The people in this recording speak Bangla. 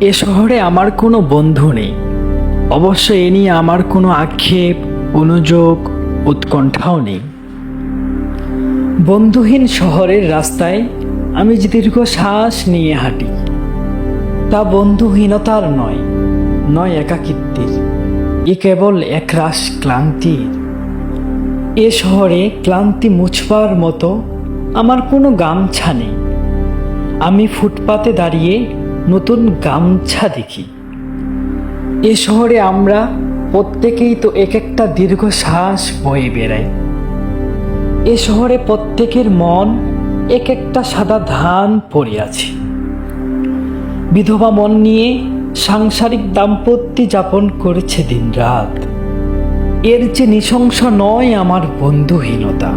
এ শহরে আমার কোনো বন্ধু নেই। অবশ্য এ নিয়ে আমার কোনো আক্ষেপ, অনুযোগ, উৎকণ্ঠাও নেই। বন্ধুহীন শহরের রাস্তায় আমি যে দীর্ঘ শ্বাস নিয়ে হাঁটি, তা বন্ধুহীনতার নয় নয় একাকিত্বের। এ কেবল একরাশ ক্লান্তির এ শহরে ক্লান্তি মুছবার মতো আমার কোনো গামছা নেই। আমি ফুটপাতে দাঁড়িয়ে নতুন গামছা দেখি। এ শহরে আমরা প্রত্যেকেই তো এক একটা দীর্ঘ শ্বাস বয়ে বেড়াই। এ শহরে প্রত্যেকের মন এক একটা সাদা ধান পড়ে আছে। বিধবা মন নিয়ে সাংসারিক দাম্পত্য যাপন করেছে দিনরাত। এর যে নৃশংস নয় আমার বন্ধুহীনতা।